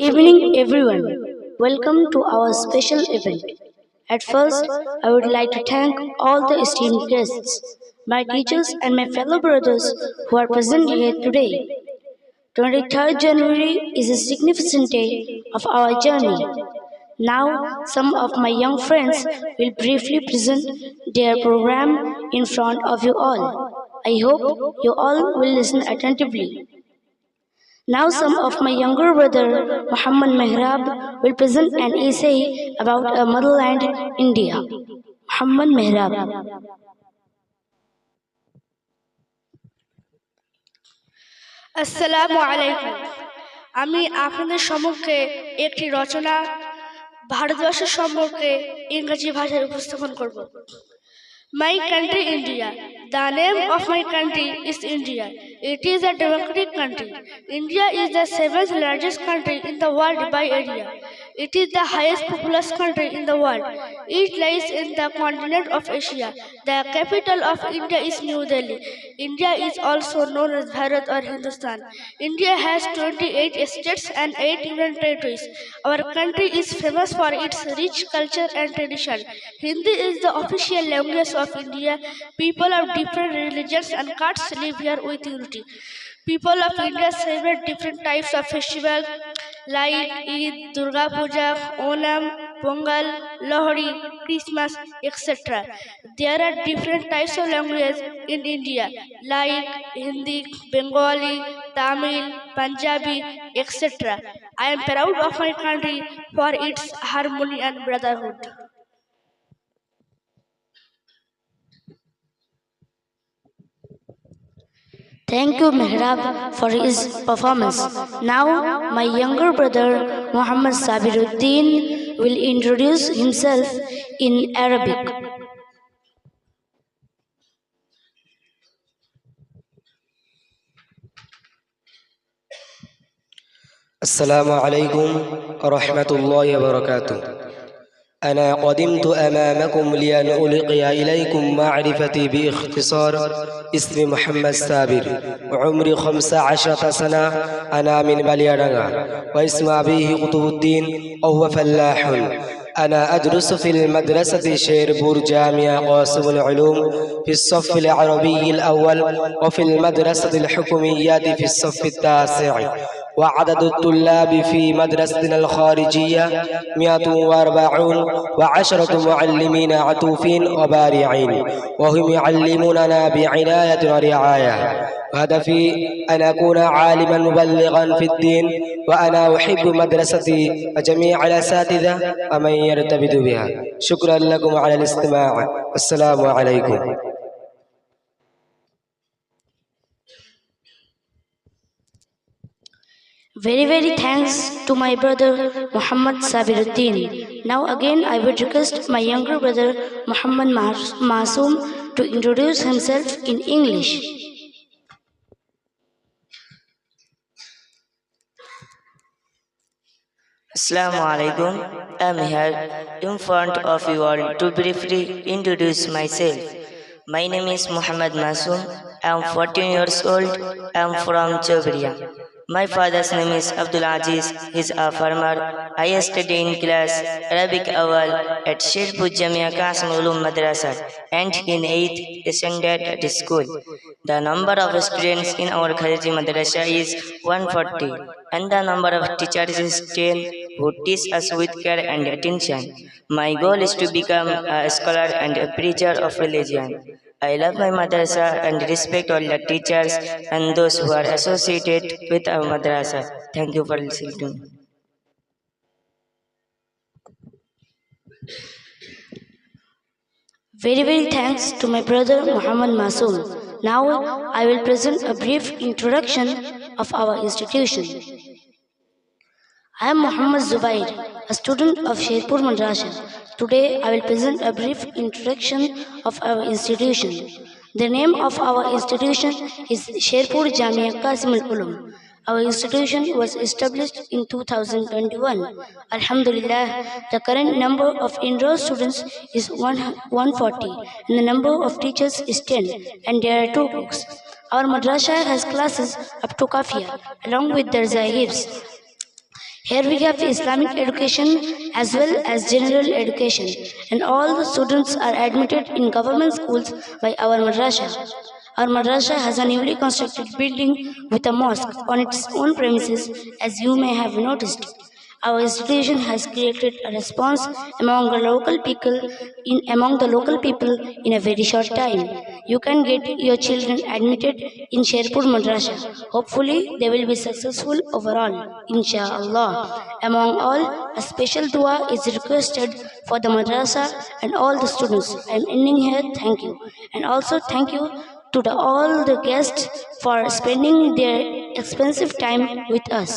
evening, everyone. Welcome to our special event. At first, I would like to thank all the esteemed guests, my teachers, and my fellow brothers who are present here today. 23rd January is a significant day of our journey. Now, some of my young friends will briefly present their program in front of you all. I hope you all will listen attentively. Now some of my younger brother Muhammad Mehrab will present an essay about a motherland India. Muhammad Mehrab. আসসালামু আলাইকুম আমি আপনাদের সম্মুখে একটি রচনা ভারতবর্ষের সম্পর্কে ইংরেজি ভাষায় উপস্থাপন করব my country India the name of my country is India It is a democratic country. India is the seventh largest country in the world by area. It is the highest populous country in the world. It lies in the continent of Asia. The capital of India is New Delhi. India is also known as Bharat or Hindustan. India has 28 states and 8 union territories. Our country is famous for its rich culture and tradition. Hindi is the official language of India. People of different religions and castes live here with unity. People of India celebrate different types of festivals Eid, Durga Puja, Onam, Pongal, Lohri, Christmas, etc. There are different types of languages in India like Hindi, Bengali, Tamil, Punjabi, etc. I am proud of my country for its harmony and brotherhood. Thank you Mehrab for his performance. Now my younger brother Muhammad Sabiruddin will introduce himself in Arabic. السلام عليكم ورحمة الله وبركاته أنا قدمت أمامكم لأن ألقي إليكم معرفتي باختصار اسمي محمد سابر وعمري خمسة عشرة سنة أنا من بليرنا واسم أبيه قطب الدين وهو فلاح. أنا أدرس في المدرسة شيربور جامعة قاسم العلوم في الصف العربي الأول وفي المدرسة الحكوميات في الصف التاسع. وعدد الطلاب في مدرستنا الخارجية 140 وعشرة معلمين عطوفين وبارعين وهم يعلموننا بعناية ورعاية. هدفي أن أكون عالما مبلغا في الدين وأنا أحب مدرستي وجميع الأساتذة ومن يرتبط بها. شكرا لكم على الاستماع. والسلام عليكم. Very, very thanks to my brother Muhammad Sabiruddin. Now again I would request my younger brother Muhammad Mas- Masoom to introduce himself in English. Assalamu alaikum. I'm here in front of you all to briefly introduce myself. My name is Muhammad Masoom. I'm 14 years old. I'm from Chowbria. My father's name is Abdul Aziz. He's a farmer. I study in class Arabic Awal at Sherpur Jamia Qasim Ulum Madrasa and in 8th standard at school. The number of students in our Khariji Madrasa is 140 and the number of teachers is 10 who teach us with care and attention. My goal is to become a scholar and a preacher of religion. I love my madrasa and respect all the teachers and those who are associated with our madrasa. Thank you for listening to me. Very, very thanks to my brother Muhammad Masoom. Now I will present a brief introduction of our institution. I am Muhammad Zubair, a student of Sherpur Madrasa. Today I will present a brief introduction of our institution. The name of our institution is Sherpur Jamia Qasim al-Ulum. Our institution was established in 2021. Alhamdulillah, the current number of enrolled students is 140 and the number of teachers is 10 and there are two books. Our madrasa has classes up to Kafia along with their zahibs. Here we have Islamic education as well as general education, and all the students are admitted in government schools by our madrasa. Our madrasa has a newly constructed building with a mosque on its own premises, as you may have noticed. Our institution has created a response among the local people in among the local people in a very short time. You can get your children admitted in Sherpur Madrasa. Hopefully, they will be successful overall, inshallah. Among all, a special dua is requested for the madrasa and all the students. I am ending here. Thank you, and also thank you to the, all the guests for spending their expensive time with us.